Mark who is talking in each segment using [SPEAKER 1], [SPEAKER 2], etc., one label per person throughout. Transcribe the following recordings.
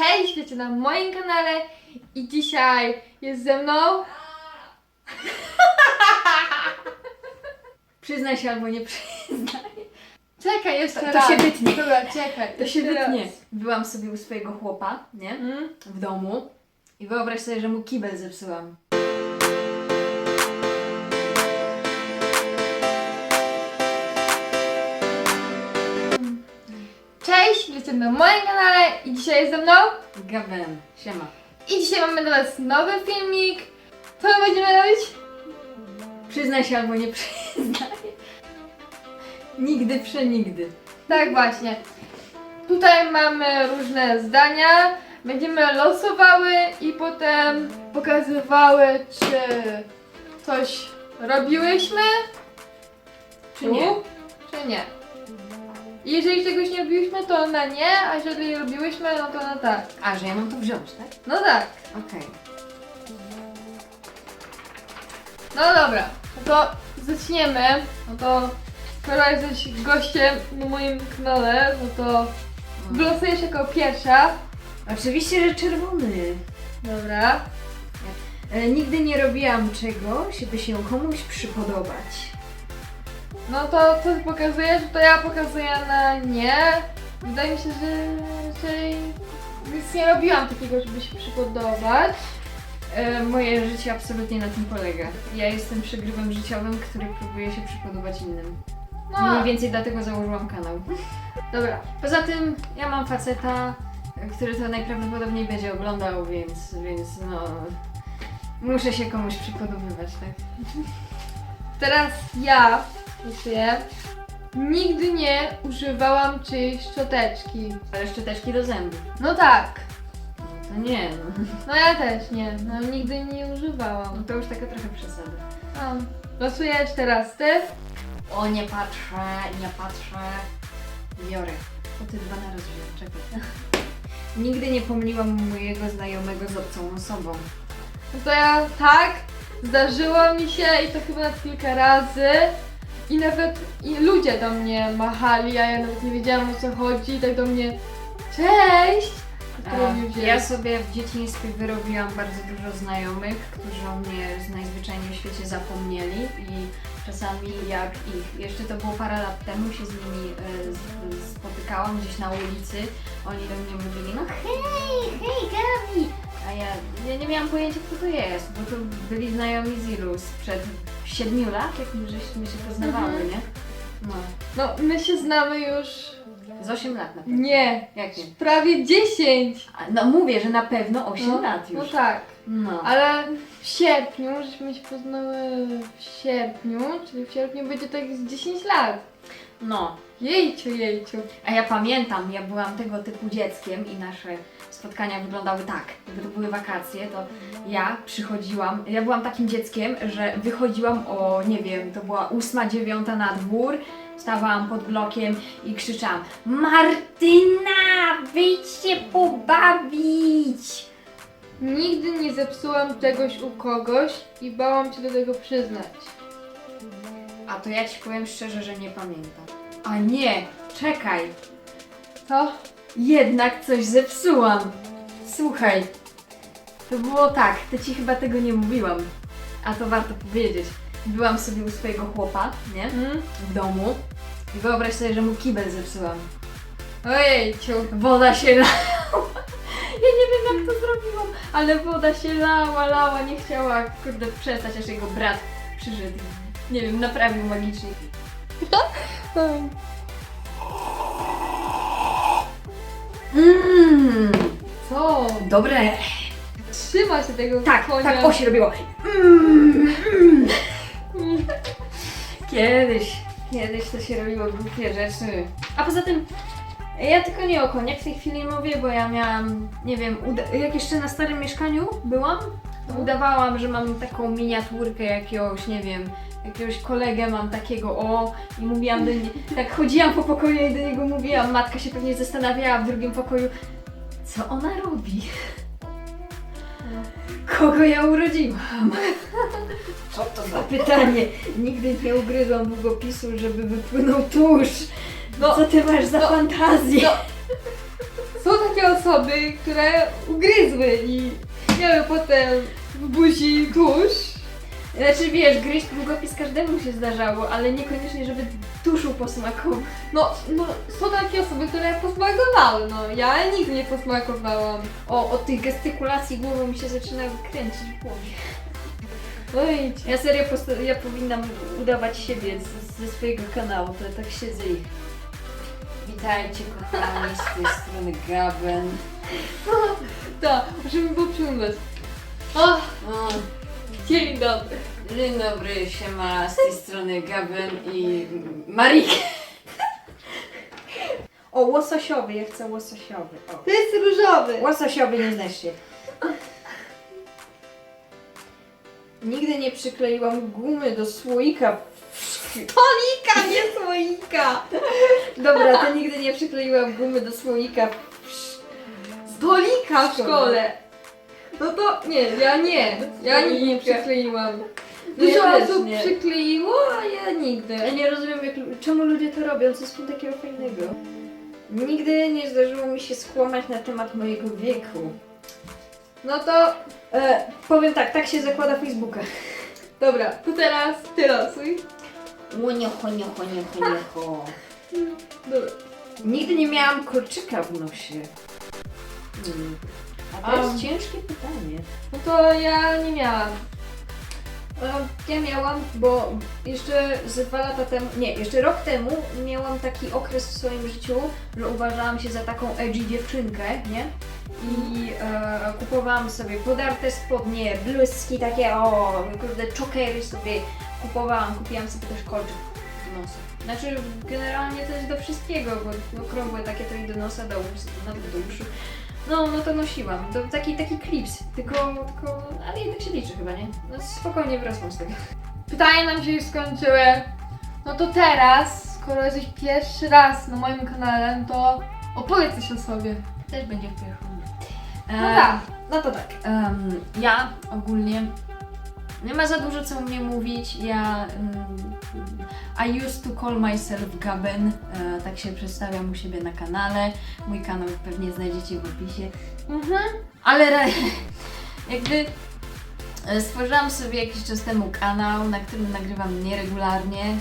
[SPEAKER 1] Cześć, wiecie na moim kanale i dzisiaj jest ze mną
[SPEAKER 2] Przyznaj się albo nie przyznaj.
[SPEAKER 1] Czekaj, jeszcze
[SPEAKER 2] To- to
[SPEAKER 1] raz.
[SPEAKER 2] się wytnie.
[SPEAKER 1] Dobra, czekaj.
[SPEAKER 2] To się wytnie. Byłam sobie u swojego chłopa, nie?
[SPEAKER 1] Mm?
[SPEAKER 2] W domu. I wyobraź sobie, że mu kibel zepsułam.
[SPEAKER 1] Wiecie na moim kanale i dzisiaj jest ze mną
[SPEAKER 2] Gawem. Siema.
[SPEAKER 1] i dzisiaj mamy dla was nowy filmik. Co my będziemy robić?
[SPEAKER 2] Przyznaj się albo nie przyznaj. Nigdy, przenigdy.
[SPEAKER 1] Tak właśnie. Tutaj mamy różne zdania. Będziemy losowały i potem pokazywały, czy coś robiłyśmy,
[SPEAKER 2] Czy nie?
[SPEAKER 1] czy nie. I jeżeli czegoś nie robiłyśmy, to na nie, a jeżeli robiłyśmy, no to na tak.
[SPEAKER 2] A, że ja mam to wziąć, tak?
[SPEAKER 1] No tak.
[SPEAKER 2] Okej.
[SPEAKER 1] No dobra, no to zaczniemy. No to skoro jesteś gościem na moim kanale, no to wylosujesz jako pierwsza.
[SPEAKER 2] Oczywiście, że czerwony.
[SPEAKER 1] Dobra.
[SPEAKER 2] E, nigdy nie robiłam czegoś, by się komuś przypodobać.
[SPEAKER 1] No to co ty pokazujesz, to ja pokazuję na nie. Wydaje mi się, że raczej nic nie robiłam takiego, żeby się przypodobać.
[SPEAKER 2] E, moje życie absolutnie na tym polega. Ja jestem przegrywem życiowym, który próbuje się przypodobać innym.
[SPEAKER 1] No,
[SPEAKER 2] Mniej więcej dlatego założyłam kanał.
[SPEAKER 1] dobra.
[SPEAKER 2] Poza tym ja mam faceta, który to najprawdopodobniej będzie oglądał, więc, więc no... Muszę się komuś przypodobywać, tak?
[SPEAKER 1] Teraz ja losuję. Nigdy nie używałam czyjejś szczoteczki.
[SPEAKER 2] Ale szczoteczki do zębów.
[SPEAKER 1] No tak.
[SPEAKER 2] To nie, no.
[SPEAKER 1] No ja też nie. No nigdy nie używałam.
[SPEAKER 2] no to już taka trochę przesada.
[SPEAKER 1] No. Losujesz teraz ty.
[SPEAKER 2] O, nie patrzę, nie patrzę. Biorę. O, ty dwa na raz wziąłem, czekaj. Nigdy nie pomyliłam mojego znajomego z obcą osobą.
[SPEAKER 1] No to ja tak, zdarzyło mi się i to chyba kilka razy. I nawet i ludzie do mnie machali, a ja nawet nie wiedziałam o co chodzi, i tak do mnie cześć! Dzień.
[SPEAKER 2] Ja sobie w dzieciństwie wyrobiłam bardzo dużo znajomych, którzy o mnie najzwyczajniej w świecie zapomnieli i czasami jak ich, jeszcze to było parę lat temu, się z nimi e, z, spotykałam gdzieś na ulicy, oni do mnie mówili, no hej, hej Gabi! A ja, ja nie miałam pojęcia kto to jest, bo to byli znajomi z ilu, sprzed siedmiu lat, jak my żeśmy się poznawały,
[SPEAKER 1] Mhm.
[SPEAKER 2] nie? No,
[SPEAKER 1] No my się znamy już
[SPEAKER 2] z 8 lat na pewno.
[SPEAKER 1] nie,
[SPEAKER 2] Jak nie?
[SPEAKER 1] prawie 10.
[SPEAKER 2] A, No mówię, że na pewno 8
[SPEAKER 1] no,
[SPEAKER 2] lat już.
[SPEAKER 1] No tak,
[SPEAKER 2] No.
[SPEAKER 1] ale w sierpniu, żeśmy się poznały w sierpniu, czyli w sierpniu będzie tak z 10 lat.
[SPEAKER 2] no.
[SPEAKER 1] Jejciu, jejciu.
[SPEAKER 2] A ja pamiętam, ja byłam tego typu dzieckiem i nasze spotkania wyglądały tak. Gdy to były wakacje, to ja przychodziłam, ja byłam takim dzieckiem, że wychodziłam o, nie wiem, to była ósma, dziewiąta na dwór, stawałam pod blokiem i krzyczałam Martyna, wyjdź się pobawić!
[SPEAKER 1] Nigdy nie zepsułam czegoś u kogoś i bałam się do tego przyznać.
[SPEAKER 2] A to ja Ci powiem szczerze, że nie pamiętam. A nie, czekaj,
[SPEAKER 1] Co?
[SPEAKER 2] Jednak coś zepsułam. Słuchaj, to było tak, to ci chyba tego nie mówiłam, a to warto powiedzieć. Byłam sobie u swojego chłopa, nie?
[SPEAKER 1] Hmm?
[SPEAKER 2] W domu i wyobraź sobie, że mu kibel zepsułam.
[SPEAKER 1] Ojejciu.
[SPEAKER 2] Woda się lała. Zrobiłam, ale woda się lała, lała, nie chciała kurde przestać, aż jego brat przyszedł. i, Nie wiem, naprawił magicznie. Mmm,
[SPEAKER 1] Co?
[SPEAKER 2] dobre.
[SPEAKER 1] Trzyma się tego
[SPEAKER 2] Tak,
[SPEAKER 1] konia.
[SPEAKER 2] tak, o się robiło. Mm, mm. Kiedyś, kiedyś to się robiło głupie rzeczy. A poza tym, ja tylko nie o koniach w tej chwili mówię, bo ja miałam, nie wiem, jak jeszcze na starym mieszkaniu byłam, to udawałam, że mam taką miniaturkę jakiegoś, nie wiem, jakiegoś kolegę mam takiego, o, i mówiłam do niej, tak chodziłam po pokoju i do niego mówiłam, matka się pewnie zastanawiała w drugim pokoju, co ona robi? Kogo ja urodziłam? Co to za pytanie? Nigdy nie ugryzłam długopisu, żeby wypłynął tusz.
[SPEAKER 1] No,
[SPEAKER 2] Co ty masz za
[SPEAKER 1] no,
[SPEAKER 2] fantazję?
[SPEAKER 1] no. Są takie osoby, które ugryzły i miały potem w buzi tusz.
[SPEAKER 2] Znaczy wiesz, gryźć długopis każdemu się zdarzało, ale niekoniecznie, żeby tuszu posmakował.
[SPEAKER 1] No, no, są takie osoby, które posmakowały, no ja nigdy nie posmakowałam.
[SPEAKER 2] O, od tych gestykulacji głową mi się zaczyna kręcić w głowie.
[SPEAKER 1] No idź.
[SPEAKER 2] Ja serio, ja powinnam udawać siebie z, ze swojego kanału, to tak siedzę i... Witajcie kochani, z tej strony Gaben.
[SPEAKER 1] Tak, musimy było przyglądać. O,
[SPEAKER 2] O,
[SPEAKER 1] dzień dobry.
[SPEAKER 2] dzień dobry, siema, z tej strony Gaben i Marik. O, łososiowy, ja chcę łososiowy. O.
[SPEAKER 1] To jest różowy.
[SPEAKER 2] Łososiowy nie znasz się. Nigdy nie przykleiłam gumy do słoika.
[SPEAKER 1] Tolika, nie słoika.
[SPEAKER 2] Dobra, to nigdy nie przykleiłam gumy do słoika.
[SPEAKER 1] Stolika w
[SPEAKER 2] szkole.
[SPEAKER 1] No to nie, ja nie. Ja nigdy nie
[SPEAKER 2] Stolika.
[SPEAKER 1] przykleiłam.
[SPEAKER 2] No ja
[SPEAKER 1] Dużo
[SPEAKER 2] też
[SPEAKER 1] osób
[SPEAKER 2] nie.
[SPEAKER 1] przykleiło, a ja nigdy.
[SPEAKER 2] Ja nie rozumiem, jak, czemu ludzie to robią, co jest w tym takiego fajnego. Nigdy nie zdarzyło mi się skłamać na temat mojego wieku.
[SPEAKER 1] No to,
[SPEAKER 2] E, powiem tak, tak się zakłada Facebooka.
[SPEAKER 1] dobra, to teraz ty losuj.
[SPEAKER 2] Łoniocho, niocho, niocho, niocho.
[SPEAKER 1] Dobra.
[SPEAKER 2] Nigdy nie miałam kolczyka w nosie. Hmm. A to
[SPEAKER 1] Um.
[SPEAKER 2] jest ciężkie pytanie.
[SPEAKER 1] No to ja nie miałam.
[SPEAKER 2] E, Ja miałam, bo jeszcze ze dwa lata temu, nie, jeszcze rok temu miałam taki okres w swoim życiu, że uważałam się za taką edgy dziewczynkę, nie? I e, kupowałam sobie podarte spodnie, bluzki takie, o, kurde, chokery sobie kupowałam, kupiłam sobie też kolczyk do nosa. Znaczy, generalnie to jest do wszystkiego, bo okrągłe takie to i do nosa, do ust, nawet do uszu. No, no to nosiłam. To taki, taki klips, tylko, tylko, ale jednak się liczy chyba, nie? No spokojnie wyrosłam z tego.
[SPEAKER 1] Pytania nam się już skończyły. No to teraz, skoro jesteś pierwszy raz na moim kanale, to opowiedz coś o sobie.
[SPEAKER 2] Też będzie w pierwszym.
[SPEAKER 1] No tak.
[SPEAKER 2] No to tak. em, ja ogólnie nie ma za dużo co u mnie mówić. Ja mm, I used to call myself Gaben. E, tak się przedstawiam u siebie na kanale. Mój kanał pewnie znajdziecie w opisie.
[SPEAKER 1] Mhm.
[SPEAKER 2] Ale jakby e, stworzyłam sobie jakiś czas temu kanał, na którym nagrywam nieregularnie. E,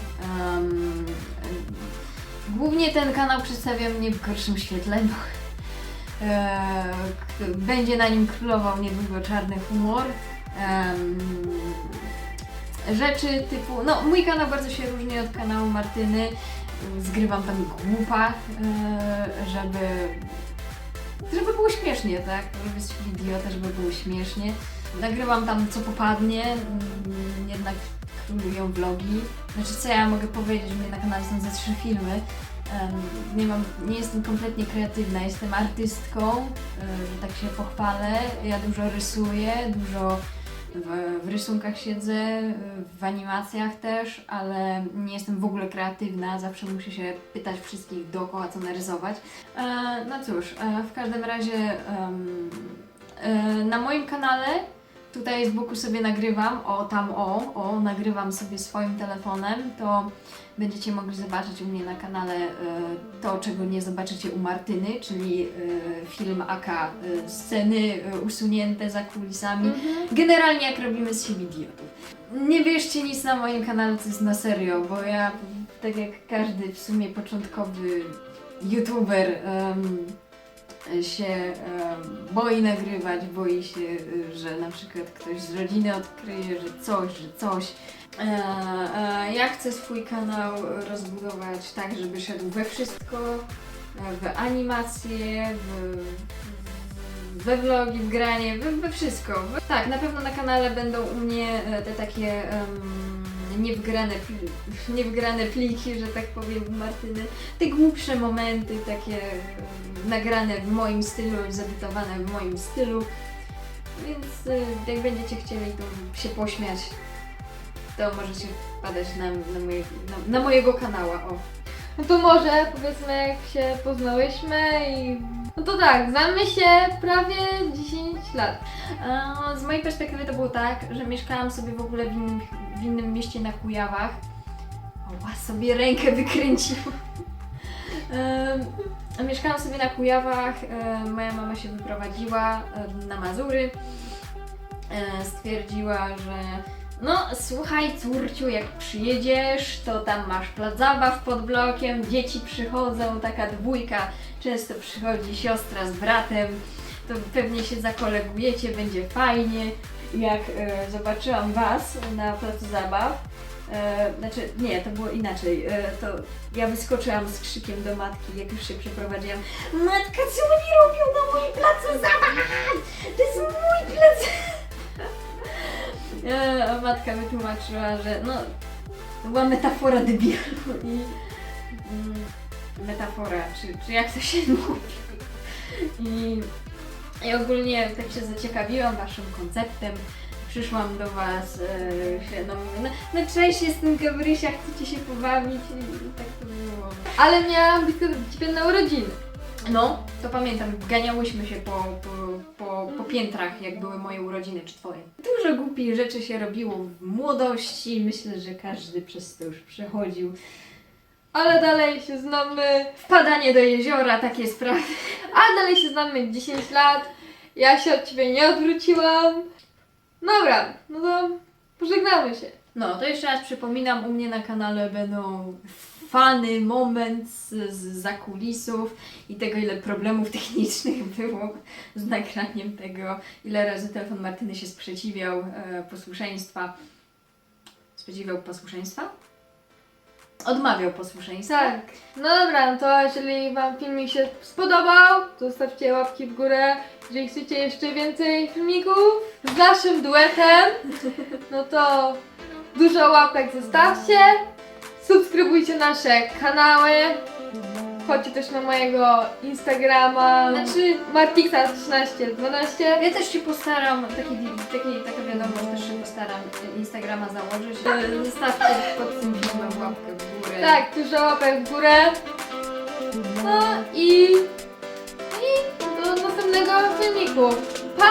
[SPEAKER 2] głównie ten kanał przedstawia mnie w gorszym świetle, bo e, będzie na nim królował niedługo czarny humor. Em, rzeczy typu, no mój kanał bardzo się różni od kanału Martyny. Zgrywam tam głupa, e, żeby żeby było śmiesznie, tak? Z idiota, żeby było śmiesznie. Nagrywam tam co popadnie, mm, jednak królują vlogi. Znaczy co ja mogę powiedzieć, że mnie na kanale są ze trzy filmy. Nie, mam, nie jestem kompletnie kreatywna, jestem artystką, em, tak się pochwalę. Ja dużo rysuję, dużo w, w rysunkach siedzę, w animacjach też, ale nie jestem w ogóle kreatywna, zawsze muszę się pytać wszystkich dookoła, co narysować. E, no cóż, e, w każdym razie e, na moim kanale tutaj z boku sobie nagrywam, o tam o, o, nagrywam sobie swoim telefonem, to będziecie mogli zobaczyć u mnie na kanale e, to, czego nie zobaczycie u Martyny, czyli e, film AK, e, sceny usunięte za kulisami.
[SPEAKER 1] Mhm.
[SPEAKER 2] Generalnie jak robimy z siebie idiotów. Nie wierzcie nic na moim kanale, to jest na serio, bo ja, tak jak każdy w sumie początkowy youtuber, się boi nagrywać, boi się, y, że na przykład ktoś z rodziny odkryje, że coś, że coś. E, ja chcę swój kanał rozbudować tak, żeby szedł we wszystko, w animacje, w, we vlogi, w granie, we, we wszystko. Tak, na pewno na kanale będą u mnie e, te takie em, niewgrane, pli- niewgrane pliki, że tak powiem, Martyny. Te głupsze momenty, takie em, nagrane w moim stylu, zedytowane w moim stylu. Więc e, jak będziecie chcieli się pośmiać, to możecie wpadać na, na, moje, na, na mojego kanała. O.
[SPEAKER 1] No to może powiedzmy jak się poznałyśmy i... No to tak, znamy się prawie 10 lat.
[SPEAKER 2] Z mojej perspektywy to było tak, że mieszkałam sobie w ogóle w innym, w innym mieście na Kujawach. Oła, sobie rękę wykręciłam. Em, mieszkałam sobie na Kujawach, moja mama się wyprowadziła na Mazury. Stwierdziła, że no słuchaj córciu, jak przyjedziesz, to tam masz plac zabaw pod blokiem, dzieci przychodzą, taka dwójka, często przychodzi siostra z bratem, to pewnie się zakolegujecie, będzie fajnie. Jak e, zobaczyłam Was na placu zabaw, e, znaczy nie, to było inaczej, e, to ja wyskoczyłam z krzykiem do matki, jak już się przeprowadziłam. Matka, co oni robią na moim placu zabaw? To jest mój plac E, matka wytłumaczyła, że no, to była metafora debilu i mm, metafora, czy, czy jak to się mówi. I, I ogólnie tak się zaciekawiłam waszym konceptem. Przyszłam do was, e, się, no, mówię, no, no cześć, jestem Gabrysia, chcecie się pobawić i tak to było.
[SPEAKER 1] Ale miałam do ciebie na urodziny.
[SPEAKER 2] No, to pamiętam, ganiałyśmy się po, po, po, po piętrach, jak były moje urodziny czy twoje. Dużo głupich rzeczy się robiło w młodości, myślę, że każdy przez to już przechodził.
[SPEAKER 1] Ale dalej się znamy.
[SPEAKER 2] Wpadanie do jeziora, takie sprawy.
[SPEAKER 1] A dalej się znamy 10 lat. Ja się od ciebie nie odwróciłam. Dobra, no to pożegnamy się.
[SPEAKER 2] No, to jeszcze raz przypominam, u mnie na kanale będą fany, moment z, zakulisów i tego, ile problemów technicznych było z nagraniem tego, ile razy telefon Martyny się sprzeciwiał e, posłuszeństwa. Sprzeciwiał posłuszeństwa? Odmawiał posłuszeństwa.
[SPEAKER 1] Tak. No dobra, no to jeżeli Wam filmik się spodobał, zostawcie łapki w górę. Jeżeli chcecie jeszcze więcej filmików z naszym duetem, no to dużo łapek zostawcie. Subskrybujcie nasze kanały wchodźcie też na mojego Instagrama.
[SPEAKER 2] Znaczy,
[SPEAKER 1] Martiksa 13, 12.
[SPEAKER 2] ja też się postaram, taki, taki, taka wiadomość też się postaram Instagrama założyć. Tak. Zostawcie pod tym filmem łapkę w górę.
[SPEAKER 1] Tak, dużo łapek w górę. No i, i do następnego filmiku. Pa!